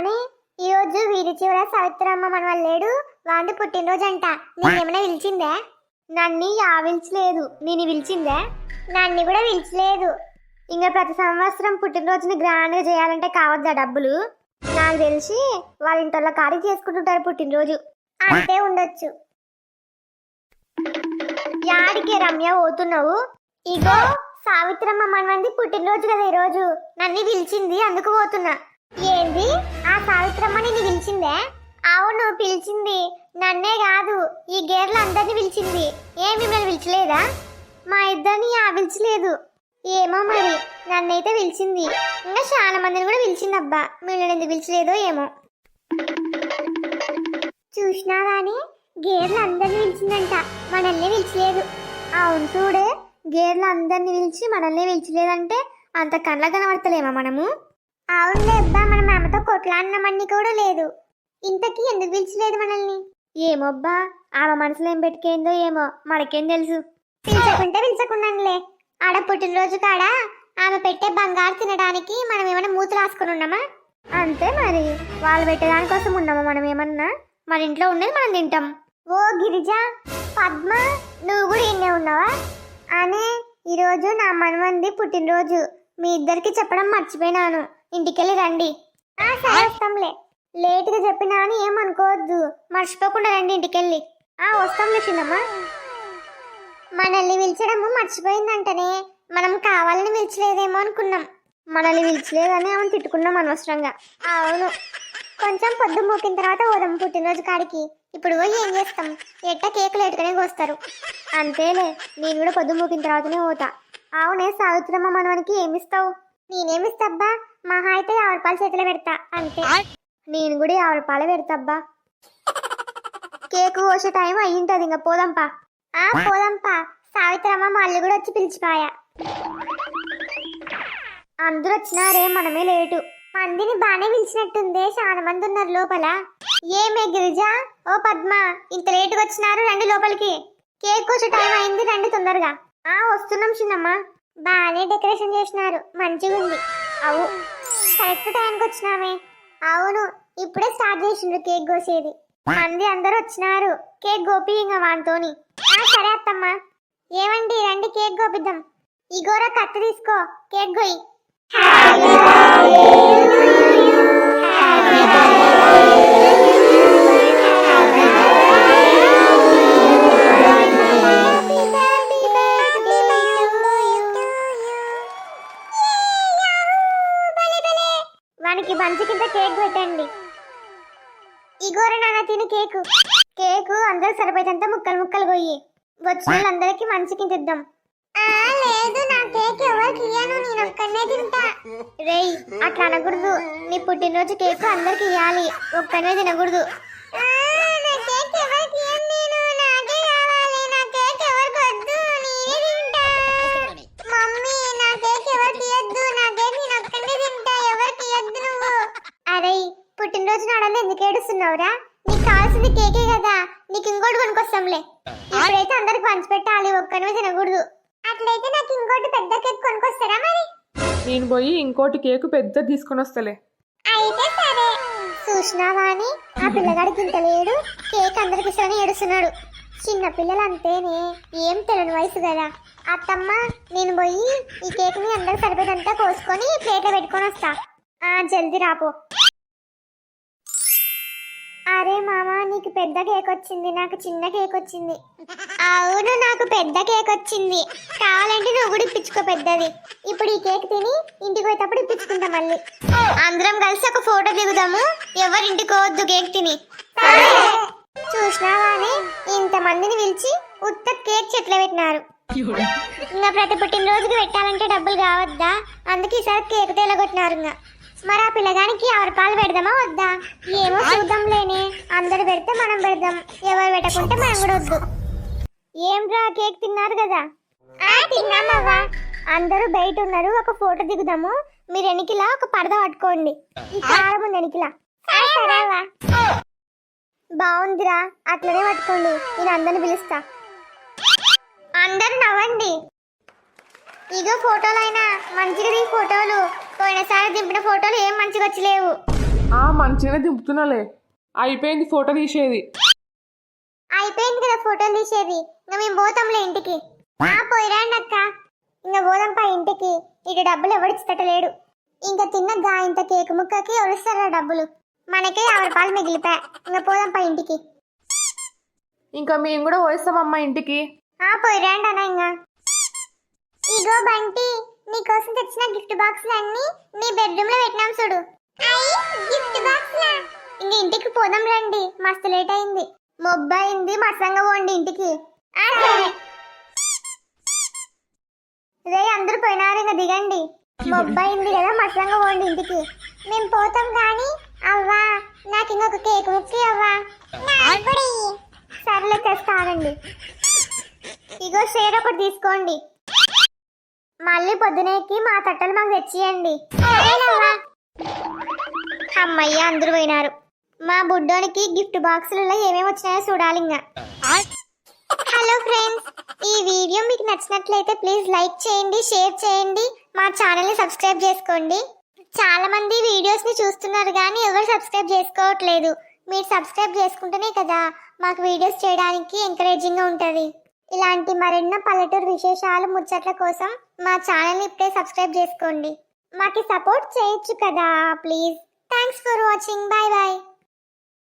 కానీ ఈ రోజు వీరి చివర సవిత్రమ్మ మన వల్ల లేడు వాంది పుట్టినరోజు అంట నేనేమైనా పిలిచిందే? నన్ను ఆ పిలిచలేదు. నేను పిలిచిందే? నన్ను కూడా పిలిచలేదు. ఇంకా ప్రతి సంవత్సరం పుట్టినరోజుని గ్రాండ్గా చేయాలంటే కావద్దా డబ్బులు? నాకు తెలిసి వాళ్ళ ఇంట్లో కాడి చేసుకుంటుంటారు పుట్టినరోజు. అంతే ఉండొచ్చు. యాడికి రమ్య పోతున్నావు? ఇగో సావిత్రమ్మ మనమంది పుట్టినరోజు కదా ఈరోజు. నన్ను పిలిచింది అందుకు పోతున్నా. ఏంది? ఆ సావిత్రమ్మని నిన్ను పిలిచిందే? అవును పిలిచింది నన్నే కాదు ఈ గేర్లు అందరిని పిలిచింది. ఏం మిమ్మల్ని పిలిచలేదా? మా ఇద్దరిని ఆ పిలిచలేదు. ఏమో మరి నన్నైతే పిలిచింది. ఇంకా చాలా మందిని కూడా పిలిచింది అబ్బా మిమ్మల్ని ఎందుకు పిలిచలేదో ఏమో. చూసినా కానీ గేర్లు అందరిని పిలిచిందంట. మనల్ని పిలిచలేదు. అవును చూడే గేర్లు అందరిని పిలిచి మనల్ని పిలిచలేదంటే అంత కళ్ళ కనబడతలేమా మనము? అవునులే అబ్బా మనం ఆమెతో కొట్లాడినామని కూడా లేదు. ఇంతకీ ఎందుకు పిలిచలేదు మనల్ని? ఏమోబ్బా ఆమె మనసులో ఏం పెట్టుకేందో ఏమో మనకేం తెలుసు. పిలిచకుంటే పిలిచకుండానులే ఆడ పుట్టినరోజు కాడ ఆమె పెట్టే బంగారు తినడానికి మనం ఏమైనా మూత రాసుకుని ఉన్నామా? అంతే మరి. వాళ్ళు పెట్టేదానికోసం ఉన్నామా మనం ఏమన్నా? మన ఇంట్లో ఉన్నది మనం తింటాం. ఓ గిరిజ పద్మ నువ్వు కూడా ఇన్నే ఉన్నావా? అనే ఈరోజు నా మనమంది పుట్టినరోజు. మీ ఇద్దరికి చెప్పడం మర్చిపోయినాను. ఇంటికెళ్ళి రండి. వస్తాంలే. లేటుగా చెప్పినా అని ఏమనుకోవద్దు మర్చిపోకుండా రండి ఇంటికెళ్ళి. ఆ వస్తాంలే చిన్నమ్మా. మనల్ని పిలిచడము మర్చిపోయిందంటనే. మనం కావాలని పిలిచలేదేమో అనుకున్నాం. మనల్ని పిలిచలేదని ఆమెను తిట్టుకున్నాం అనవసరంగా. అవును. కొంచెం పొద్దు మూకిన తర్వాత పోదాం పుట్టినరోజు కాడికి. ఇప్పుడు పోయి ఏం చేస్తాం? ఎట్ట కేక్ లేటుగానే కోస్తారు. అంతేలే. నేను కూడా పొద్దు మూకిన తర్వాతనే పోతా. అవునే సావిత్రమ్మ మనవనికి ఏమిస్తావు? నేనేమిస్తాబ్బా మహా అయితే యాభై రూపాయలు చేతిలో పెడతా అంతే. నేను కూడా యాభై రూపాయలు పెడతాబ్బా. కేక్ కోసే టైం అయ్యింటది ఇంకా పోదాంపా ఆ పోదాంపా సావిత్రమ్మ మళ్ళీ కూడా వచ్చి పిలిచిపాయా. అందరూ వచ్చినారే మనమే లేటు. మందిని బానే పిలిచినట్టుందే చాలా మంది ఉన్నారు లోపల. ఏమే గిరిజ? ఓ పద్మ ఇంత లేటుగా వచ్చినారు రండి లోపలికి. కేక్ కోసే టైం అయింది రండి తొందరగా. ఆ వస్తున్నాం చిన్నమ్మ. బాగానే డెకరేషన్ చేసినారు మంచిగా ఉంది అవు. కరెక్ట్ టైంకి వచ్చినామే. అవును ఇప్పుడే స్టార్ట్ చేసిండ్రు కేక్ కోసేది. మంది అందరూ వచ్చినారు. కేక్ గోపి ఇంకా వానితోని. ఆ సరే అత్తమ్మ. ఏమండి రండి కేక్ గోపిద్దాం ఇగోరా కత్తి తీసుకో. కేక్ గోయి వానికి తిని కేకు. కేకు అందరూ సరిపోయేంత ముక్కలు ముక్కలు కొయ్యి. వచ్చిన వాళ్ళందరికీ మంచి తిద్దాం. లేదు నా కేక్ ఎవరికి ఇయ్యను నేను ఒక్కనే తింటా. రేయ్ అట్లా అనకూడదు. నీ పుట్టినరోజు కేక్ అందరికి ఇవ్వాలి ఒక్కనే తినకూడదు. కేక్ నా కేక్ పుట్టినరోజు నాడని ఎందుకు ఏడుస్తున్నావురా? కావాల్సింది కేకే కదా. నీకు ఇంకోటి కొనుక్కొస్తాంలే. ఇప్పుడైతే అందరికి పంచిపెట్టాలి ఒక్కనే తినకూడదు. అట్లయితే నాకు ఇంకోటి పెద్ద కేక్ కొనుక్కొస్తారా మరి? నేను పోయి ఇంకోటి కేకు పెద్ద తీసుకొని వస్తలే. అయితే సరే. చూసినావా అని ఆ పిల్లగాడికి ఇంత లేడు. కేక్ అందరికి ఇష్టమని ఏడుస్తున్నాడు. చిన్న పిల్లలు అంతేనే ఏం తెలియని వయసు కదా. అత్తమ్మ నేను పోయి ఈ కేక్ని అందరికి సరిపోయేంత కోసుకొని ప్లేట్లో పెట్టుకొని వస్తా. ఆ జల్దీ రాపో. నీకు పెద్ద కేక్ వచ్చింది నాకు చిన్న కేక్ వచ్చింది. అవును నాకు పెద్ద కేక్ వచ్చింది. కావాలంటే నువ్వు కూడా ఇప్పించుకో పెద్దది. ఇప్పుడు ఈ కేక్ తిని ఇంటికి పోయేటప్పుడు ఇప్పించుకుంటా మళ్ళీ. అందరం కలిసి ఒక ఫోటో దిగుదాము. ఎవరింటికి పోవద్దు కేక్ తిని. చూసినావానే ఇంత మందిని పిలిచి ఉత్త కేక్ చెట్లు పెట్టినారు. ఇంకా ప్రతి పుట్టినరోజుకి పెట్టాలంటే డబ్బులు కావద్దా? అందుకే ఈసారి కేక్ తేలగొట్టినారు ఇంకా. మరి ఆ పిల్లగానికి ఎవరి పాలు పెడదామా వద్దా? ఏమో చూద్దాం లేని అందరు పెడితే మనం పెడదాం. ఎవరు పెట్టకుంటే మనం కూడా వద్దు. ఏం రా కేక్ తిన్నారు కదా? ఆ తిన్నామవ్వా అందరూ బయట ఉన్నారు. ఒక ఫోటో దిగుదాము. మీరు ఎనికిలా ఒక పరద పట్టుకోండి. ఈ కారం ఉంది ఎనికిలా. బాగుందిరా. అట్లనే పట్టుకోండి. నేను అందరిని పిలుస్తా. అందరు నవ్వండి. ఇగో ఫోటోలైనా. మంచిగా దిగి ఫోటోలు. పోయినసారి దింపిన ఫోటోలు ఏం మంచిగా వచ్చలేవు. ఆ మంచిగానే దింపుతున్నాలే. అయిపోయింది ఫోటో తీసేది. అయిపోయింది కదా ఫోటోలు తీసేది. ఇంకా మేము పోతాంలే ఇంటికి. ఆ పోయిరాండి అక్క. ఇంకా పోదాం పా ఇంటికి. ఇటు డబ్బులు ఎవడిచ్చటలేడు ఇంకా తిన్న గా ఇంత కేకు ముక్కకి ఎవరిస్తారా డబ్బులు? మనకే యాభై రూపాయలు మిగిలిపోయా ఇంకా పోదాం పా ఇంటికి. ఇంకా మేము కూడా పోయిస్తామమ్మా ఇంటికి. ఆ పోయిరాండి అన్న ఇంకా. ఇగో బంటి. నీకోసం తెచ్చిన గిఫ్ట్ బాక్స్ అన్ని నీ బెడ్రూమ్లో పెట్టినాం చూడు. గిఫ్ట్ బాక్స్ ఇంక ఇంటికి పోదాం రండి. మస్తు లేట్ అయింది. మొబ్బ అయింది మసంగా పోండి ఇంటికి. రే అందరూ పోయినారు ఇంకా దిగండి. మొబ్బ అయింది కదా మసంగా పోండి ఇంటికి. మేము పోతాం కానీ అవ్వా నాకు ఇంకొక కేక్ ముక్కి అవ్వా. సర్లే తెస్తానండి ఇగో షేర్ ఒకటి తీసుకోండి. మళ్ళీ పొద్దునేకి మా తట్టలు మాకు తెచ్చియండి. అమ్మయ్య అందరూ పోయినారు. మా బుడ్డోనికి గిఫ్ట్ బాక్సులలో ఏమేమి వచ్చినాయో చూడాలి ఇంకా హలో ఫ్రెండ్స్ ఈ వీడియో మీకు నచ్చినట్లయితే ప్లీజ్ లైక్ చేయండి షేర్ చేయండి మా ఛానల్ని సబ్స్క్రైబ్ చేసుకోండి. చాలా మంది వీడియోస్ని చూస్తున్నారు కానీ ఎవరు సబ్స్క్రైబ్ చేసుకోవట్లేదు. మీరు సబ్స్క్రైబ్ చేసుకుంటేనే కదా మాకు వీడియోస్ చేయడానికి ఎంకరేజింగ్గా ఉంటుంది. ఇలాంటి మరెన్నో పల్లెటూరు విశేషాలు ముచ్చట్ల కోసం మా ఛానల్ని ఇప్పుడే సబ్స్క్రైబ్ చేసుకోండి. మాకు సపోర్ట్ చేయొచ్చు కదా please. Thanks for watching bye bye